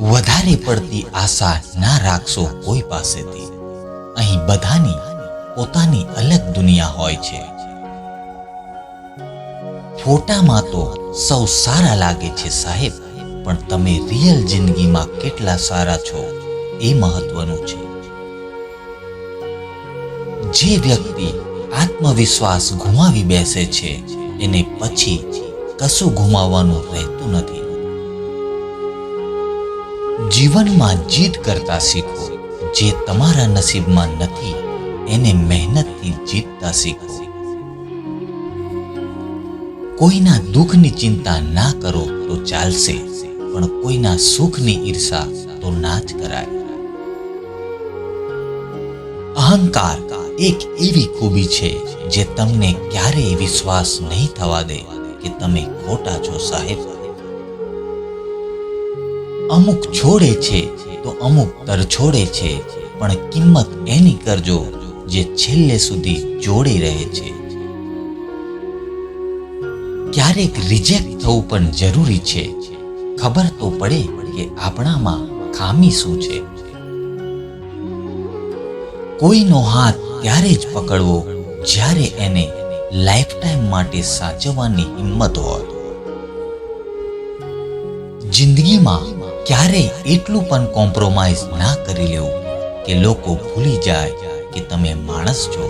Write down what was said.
વધારે પડતી આશા ના રાખશો કોઈ પાસેથી. અહીં બધાની પોતાની અલગ દુનિયા હોય છે. ફોટામાં તો સૌ સારા લાગે છે સાહેબ, પણ તમે રિયલ જિંદગીમાં કેટલા સારા છો એ મહત્વનું છે. જે વ્યક્તિ આત્મવિશ્વાસ ગુમાવી બેસે છે, એને પછી કશું ગુમાવવાનું રહેતું નથી. જીવનમાં જીત કરતા શીખો. જે તમારા નસીબમાં નથી, એને મહેનતથી જીતતા શીખો. કોઈના દુઃખની ચિંતા ના કરો તો ચાલશે, પણ કોઈના સુખની ઈર્ષા તો ના જ કરાય. અહંકાર એક એવી ખૂબી છે જે તમને ક્યારેય વિશ્વાસ નહીં થવા દે કે તમે ખોટા છો સાહેબ. અમુક છોડે છે તો અમુક તરછોડે છે, પણ કિંમત એની કરજો જે છેલ્લે સુધી જોડી રહે છે. ક્યારેક રિજેક્ટ થવું પણ જરૂરી છે. ખબર તો પડે કે આપણામાં ખામી શું છે. કોઈનો હાથ ત્યારે જ પકડવો જ્યારે એને લાઈફટાઈમ માટે સાચવવાની હિંમત હોય. જિંદગીમાં ક્યારેય એટલું પણ કોમ્પ્રોમાઇઝ ના કરી લેવું કે લોકો ભૂલી જાય કે તમે માણસ છો.